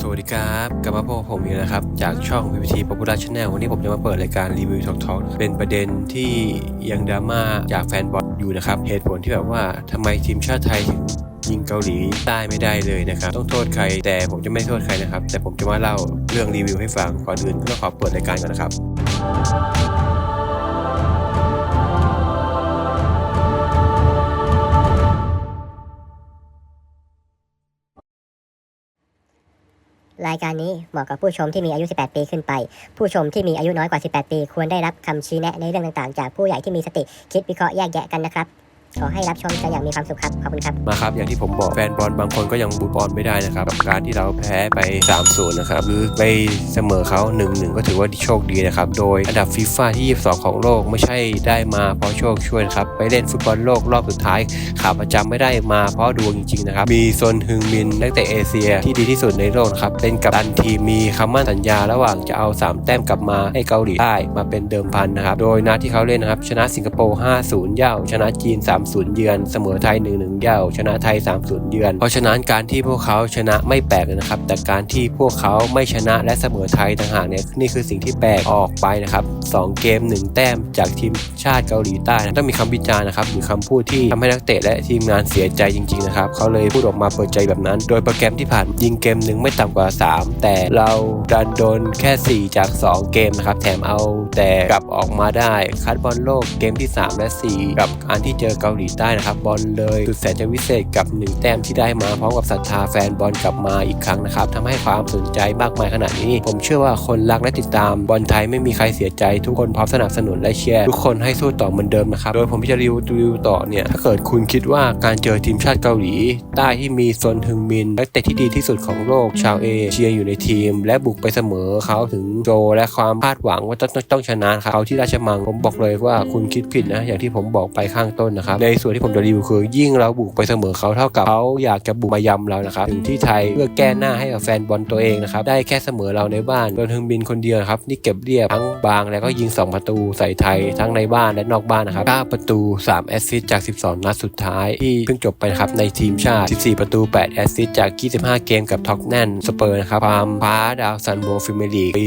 สวัสดีครับกลับมาพบผมอีกนะครับ จากช่อง PPT Popular Channel วันนี้ผมจะมาเปิดรายการรีวิวทอกทอกเป็นประเด็นที่ยังดราม่าจากแฟนบอลอยู่นะครับ เหตุผลที่แบบว่าทำไมทีมชาติไทยถึงยิงเกาหลีใต้ไม่ได้เลยนะครับ ต้องโทษใคร แต่ผมจะไม่โทษใครนะครับ แต่ผมจะมาเล่าเรื่องรีวิวให้ฟังก่อนอื่นก็ขอเปิดรายการก่อนนะครับ รายการนี้เหมาะกับผู้ชมที่มีอายุ 18 ปีขึ้นไป ผู้ชมที่มีอายุน้อยกว่า 18 ปี ควรได้รับคำชี้แนะในเรื่องต่างๆ จากผู้ใหญ่ที่มีสติคิดวิเคราะห์แยกแยะกันนะครับ ขอให้รับชมกันอย่างมีความสุขครับ ขอบคุณครับ มาครับ อย่างที่ผมบอกแฟนบอลบางคนก็ยังบูบอลไม่ได้นะครับกับการที่เราแพ้ไป3-0นนะครับหรือไปเสมอเขา1-1ก็ถือว่าโชคดีนะครับ โดยอันดับฟีฟ่าที่ 22 ของโลกไม่ใช่ได้มาเพราะโชคช่วยครับ ไปเล่นฟุตบอลโลกรอบสุดท้ายขาประจำไม่ได้มาเพราะดวงจริง ๆ นะครับ มีซนฮึงมินนักเตะเอเชียที่ดีที่สุดในโลกครับเป็นกัปตันทีมมีคำมั่นสัญญาระหว่างจะเอา 3 แต้มกลับมาให้เกาหลีใต้มาเป็นเดิมพันนะครับโดยนัดที่เขาเล่นนะครับชนะสิงคโปร์ 5-0 เย่าชนะจีน3-0 เยือน เสมอไทย 1-1 เย่าชนะไทย 3-0 เยือน เพราะฉะนั้นการที่พวกเขาชนะไม่แปลกนะครับ แต่การที่พวกเขาไม่ชนะและเสมอไทยต่างหากเนี่ยนี่คือสิ่งที่แปลกออกไปนะครับ2เกม 1 แต้มจากทีมชาติเกาหลีใต้ต้องมีคำวิจารณ์นะครับหรือคำพูดที่ทำให้นักเตะและทีมงานเสียใจจริงๆนะครับเขาเลยพูดออกมาเปิดใจแบบนั้น โดยโปรแกรมที่ผ่านยิงเกมหนึ่งไม่ต่ำกว่า 3 แต่เราดันโดนแค่ 4 จาก 2 เกมนะครับแถมเอาแต่กลับออกมาได้คัดบอลโลกเกมที่ 3 และ 4 กับการที่เจอเกาาหลีใต้นะครับบอลเลยสุดแสนจะวิเศษกับ 1 แต้มที่ได้มาพร้อมกับศรัทธาแฟนบอลกลับมาอีกครั้งนะครับทำให้ความสนใจมากมายขนาดนี้ ผมเชื่อว่าคนรักและติดตามบอลไทยไม่มีใครเสียใจ ทุกคนพร้อมสนับสนุนและเชียร์ทุกคนให้สู้ต่อเหมือนเดิมนะครับ โดยผมจะรีวิวต่อเนี่ยถ้าเกิดคุณคิดว่าการเจอทีมชาติเกาหลี ใต้ที่มีซนฮึงมินนักเตะที่ดีที่สุดของโลกชาวเอเชียอยู่ในทีม และบุกไปเสมอเขาถึงโจและความคาดหวังว่าต้องต้องต้องชนะครับเขาที่ราชมังผมบอกเลยว่าคุณคิดผิดนะอย่างที่ผมบอกไปข้างต้นนะครับในส่วนที่ผมจะรีวิวคือ ยิ่งเราบุกไปเสมอเขาเท่ากับเขาอยากจะบุกมายำเรานะครับถึงที่ไทยเพื่อแก้หน้าให้กับแฟนบอลตัวเองนะครับได้แค่เสมอเราในบ้านโดนฮึงบินคนเดียวครับนี่เก็บเรียบทั้งบางแล้วก็ยิง 2 ประตูใส่ไทยทั้งในบ้านและนอกบ้านนะครับ9ประตู 3 แอสซิสต์จาก 12 นัดสุดท้ายที่เพิ่งจบไปครับในทีมชาติ 14 ประตู 8 แอสซิสต์จาก 25 เกมกับท็อกแนนสเปอร์นะครับความพ้าดาวซันโบฟิเมลีกปี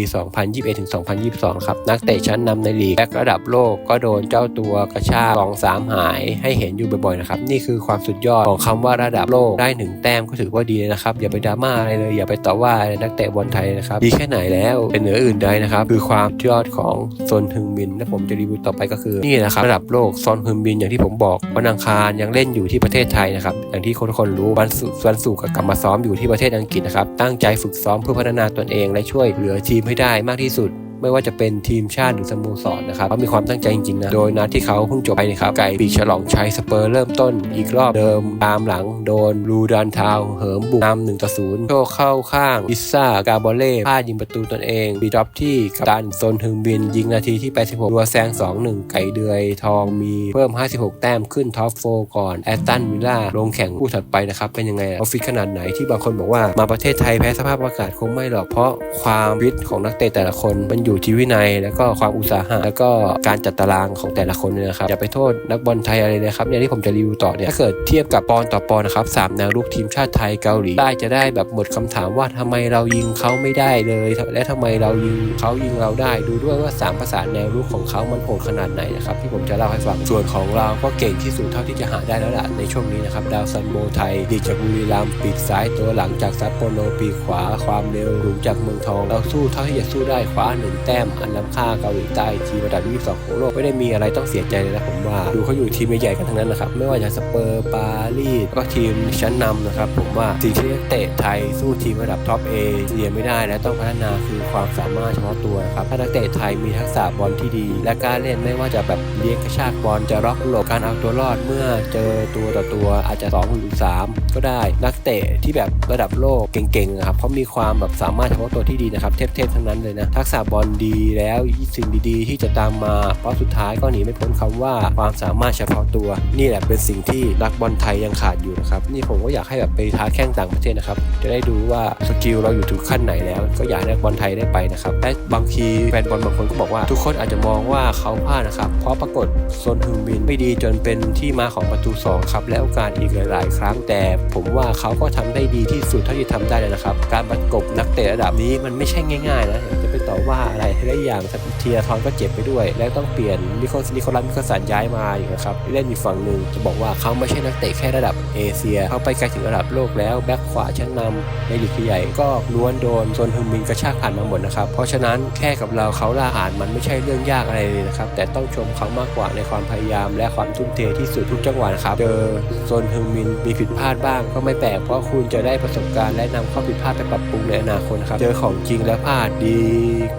2021-2022 ครับนักเตะชั้นนำในลีกและระดับโลกก็โดนเจ้าตัวกระชากกองสามหายให้เห็นอยู่บ่อยๆนะครับนี่คือความสุดยอดของคำว่าระดับโลกได้หนึ่งแต้มก็ถือว่าดีเลยนะครับอย่าไปดราม่าอะไรเลยอย่าไปต่อว่าอะไรนักเตะบอลไทยนะครับดีแค่ไหนแล้วเป็นเหนืออื่นใดนะครับคือความยอดของซนฮึงมินและผมจะรีวิวต่อไปก็คือนี่นะครับระดับโลกซอนฮึงมินอย่างที่ผมบอกวันอังคารยังเล่นอยู่ที่ประเทศไทยนะครับอย่างที่คนๆรู้วันศุกร์วันศุกร์กลับมาซ้อมอยู่ที่ประเทศอังกฤษนะครับตั้งใจฝึกซ้อมเพื่อพัฒนาตนเองและช่วยเหลือทีมให้ได้มากที่สุด ไม่ว่าจะเป็นทีมชาติหรือสโมสรนะครับเขามีความตั้งใจจริงๆนะโดยนัดที่เขาเพิ่งจบไปนะครับไก่ปีฉลองชัยสเปอร์เริ่มต้นอีกรอบเดิมตามหลังโดนรูดานทาวเหิมบุกนำหนึ่งต่อศูนย์โชคเข้าข้างพิซซ่ากาบอเล่พลาดยิงประตูตนเองบีดรอปที่กัปตันโซนฮึงบินยิงนาทีที่ 86รัวแซง 2-1 ไก่เดือยทองมีเพิ่ม 56 แต้มขึ้นท็อปโฟก่อนแอตตันวิลล่าลงแข่งคู่ถัดไปนะครับ เป็นยังไงออฟฟิศขนาดไหนที่บางคนบอกว่ามาประเทศไทยแพ้สภาพอากาศคงไม่หรอกเพราะความฟิตของนักเตะแต่ละคนมันอยูู่่ที่วินัย แล้วก็ความอุตสาหะแล้วก็การจัดตารางของแต่ละคนนะครับอย่าไปโทษนักบอลไทยอะไรเลยนะครับเนี่ยที่ผมจะรีวิวต่อเนี่ยถ้าเกิดเทียบกับปอนต่อปอนนะครับสามแนวรุกทีมชาติไทยเกาหลีได้จะได้แบบหมดคำถามว่าทำไมเรายิงเขาไม่ได้เลย และทำไมเรายิงเขายิงเราได้ ดูด้วยว่าสามประสาแนวรุกของเขามันโหดขนาดไหนนะครับที่ผมจะเล่าให้ฟังส่วนของเราก็เก่งที่สุดเท่าที่จะหาได้แล้วล่ะในช่วงนี้นะครับดาวซันโบไทยดีจากบุรีรัมย์ปีกซ้ายตัวหลังจากซัปโปโรปีขวาความเร็วสูจากเมืองทอง เราสู้เท่าที่จะสู้ได้คว้าหนึ่งแต้มอันล้ำค่าเกาหลีใต้ทีมระดับ 22 ของโลก ไม่ได้มีอะไรต้องเสียใจเลยนะผมว่า ดูเขาอยู่ทีมใหญ่ๆกันทั้งนั้นนะครับ ไม่ว่าจะสเปอร์ปารีสก็ทีมชั้นนำนะครับ ผมว่าสิ่งที่นักเตะไทยสู้ทีมระดับท็อปเอเรียไม่ได้และต้องพัฒนาคือความสามารถเฉพาะตัวนะครับถ้านักเตะไทยมีทักษะบอลที่ดี และการเล่นไม่ว่าจะแบบเลี้ยงกระชากบอลจะร็อกหลบการเอาตัวรอดเมื่อเจอตัวต่อตัว อาจจะ2หรือ3ก็ได้นักเตะที่แบบระดับโลกเก่งๆนะครับเขามีความแบบสามารถเฉพาะตัวที่ดีนะครับเทพๆทั้งนั้นเลยนะทักษะบอลดีแล้วสิ่งดีๆ ที่จะตามมา เพราะสุดท้ายก็หนีไม่พ้นคำว่าความสามารถเฉพาะตัว นี่แหละเป็นสิ่งที่นักบอลไทยยังขาดอยู่นะครับนี่ผมก็อยากให้แบบไปท้าแข่งต่างประเทศนะครับจะได้ดูว่าสกิลเราอยู่ถึงขั้นไหนแล้ว ก็อยากให้นักบอลไทยได้ไปนะครับและบางทีแฟนบอลบางคนก็บอกว่า ทุกคนอาจจะมองว่าเขาพลาดนะครับเพราะปรากฏโซนฮึงบินไม่ดีจนเป็นที่มาของประตูสองครับและโอกาสอีกหลาย ๆ ครั้ง แต่ผมว่าเขาก็ทำได้ดีที่สุดเท่าที่ทำได้เลยนะครับ การประกบนักเตะระดับนี้มันไม่ใช่ง่าย ๆ นะ ไปต่อว่าอะไรและอีกอย่างเทีละทอนก็เจ็บไปด้วย และต้องเปลี่ยนนิโคลนิโคลัสมิคสันย้ายมาอีกนะครับเล่นอีกฝั่งหนึ่งจะบอกว่าเขาไม่ใช่นักเตะแค่ระดับเอเชียเขาไปไกลถึงระดับโลกแล้วแบ็คขวาชั้นนำในลีกใหญ่ก็ล้วนโดนโซนฮึมมินกระชากผ่านมาหมดนะครับเพราะฉะนั้นแค่กับเราเขาล่าหารมันไม่ใช่เรื่องยากอะไรเลยนะครับแต่ต้องชมเขามากกว่าในความพยายาม และความทุ่มเทที่สุดทุกจังหวะครับเจอโซนฮึมมินมีผิดพลาดบ้างก็ไม่แปลกเพราะคุณจะได้ประสบการณ์และนำข้อผิดพลาดไปปรับปรุงในอนาคตครับเจอของจริงแล้วพลาดดี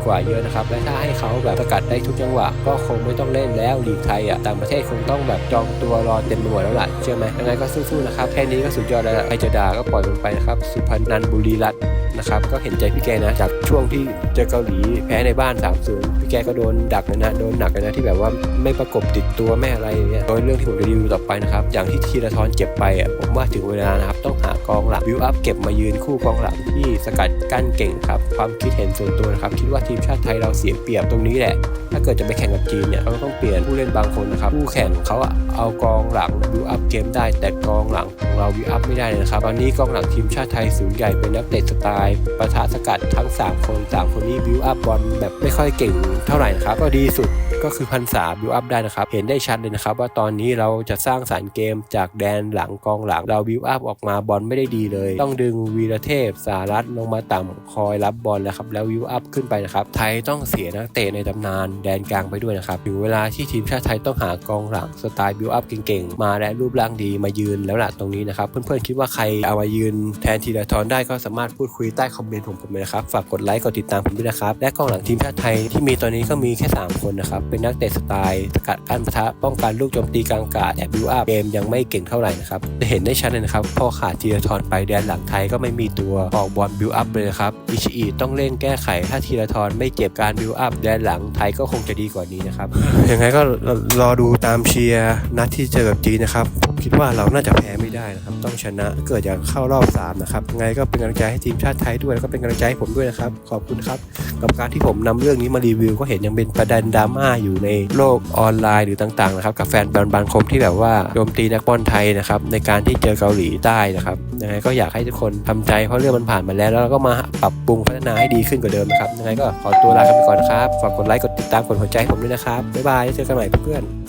กว่าเยอะนะครับ และถ้าให้เขาแบบสกัดได้ทุกจังหวะ ก็คงไม่ต้องเล่นแล้วลีกไทยอะต่างประเทศคงต้องแบบจองตัวรอเต็มไปหมดแล้วล่ะเชื่อไหมยังไงก็สู้ๆนะครับแค่นี้ก็สุดยอดแล้วล่ะใครจะด่าก็ปล่อยมันไปนะครับสุพรรณบุรีรัตน์ นะครับก็เห็นใจพี่แกนะจากช่วงที่เจอเกาหลีแพ้ในบ้าน3-0พี่แกก็โดนดักนะนะโดนหนักนะที่แบบว่าไม่ประกบติดตัวไม่อะไรอย่างเงี้ยโดยเรื่องที่ผมจะรีวิวต่อไปนะครับอย่างที่ทีละทอนเจ็บไปอะผมว่าถึงเวลานะครับต้องหากองหลังบิวอัพเก็บมายืนคู่กองหลังที่สกัดกั้นเก่งครับความคิดเห็นส่วนตัวนะครับคิดว่าทีมชาติไทยเราเสียเปรียบตรงนี้แหละ ถ้าเกิดจะไปแข่งกับจีนเนี่ยเราก็ต้องเปลี่ยนผู้เล่นบางคนนะครับผู้แข่งเขาเอากองหลังวิวอัพเกมได้แต่กองหลังของเราวิวอัพไม่ได้นะครับตอนนี้กองหลังทีมชาติไทยสูงใหญ่เป็นนักเตะสไตล์ประทะสกัดทั้ง 3 คนสามคนนี้วิวอัพบอลแบบไม่ค่อยเก่งเท่าไหร่นะครับก็ดีสุด ก็คือพันษาบิวอัพได้นะครับ เห็นได้ชัดเลยนะครับว่าตอนนี้เราจะสร้างสารเกมจากแดนหลังกองหลังเราบิวอัพออกมาบอลไม่ได้ดีเลย ต้องดึงวีรเทพสารัตลงมาต่ำคอยรับบอลแล้วครับแล้ววิวอัพขึ้นไปนะครับไทยต้องเสียนักเตะในตำนานแดนกลางไปด้วยนะครับถึงเวลาที่ทีมชาติไทยต้องหากองหลังสไตล์บิวอัพเก่งๆ มาและรูปร่างดีมายืนแล้วล่ะตรงนี้นะครับ เพื่อนๆคิดว่าใครเอามายืนแทนทีละทอนได้ก็สามารถพูดคุยใต้คอมเมนต์ของผมเลยนะครับ ฝากกดไลค์กดติดตามผมด้วยนะครับ และกองหลังทีมชาติไทยที่มีตอนนี้ก็มีแค่ 3 คนนะครับเป็นนักเตะสไตล์สกัดกั้นปะทะป้องกันลูกโจมตีกลางกาศแต่บิวอัพเกมยังไม่เก่งเท่าไหร่นะครับจะเห็นได้ชัดเลยนะครับพอขาดทีละทอนไปแดนหลังไทยก็ไม่มีตัวออกบอลบิวอัพเลยครับอิชิอิต้องเร่งแก้ไขถ้าทีละทอนไม่เจ็บการบิวอัพแดนหลังไทยก็คงจะดีกว่านี้นะครับยังไงก็รอดูตามเชียร์นัดที่เจอกับจีนนะครับผมคิดว่าเราน่าจะแพ้ไม่ได้นะครับต้องชนะเกิดอยากเข้ารอบ3นะครับยังไงก็เป็นกำลังใจให้ทีมชาติไทยด้วยแล้วก็เป็นกำลังใจให้ผมด้วยนะครับขอบคุณครับกับการที่ผมนำเรื่องนี้มารีวิวก็เห็นยังเป็นประเด็นดราม่าอยู่ในโลกออนไลน์หรือต่างๆนะครับกับแฟนบอลบางคมที่แบบว่าโจมตีนักบอลไทยนะครับในการที่เจอเกาหลีใต้นะครับยังไงก็อยากให้ทุกคนทำใจเพราะเรื่องมันผ่านมาแล้ว แล้วเราก็มาปรับปรุงพัฒนาให้ดีขึ้นกว่าเดิมนะครับยังไงก็ขอตัวลากันไปก่อนนะครับฝากกดไลค์กดติดตามกดหัวใจให้ผมด้วยนะครับบ๊ายบายเจอกันใหม่เพื่อน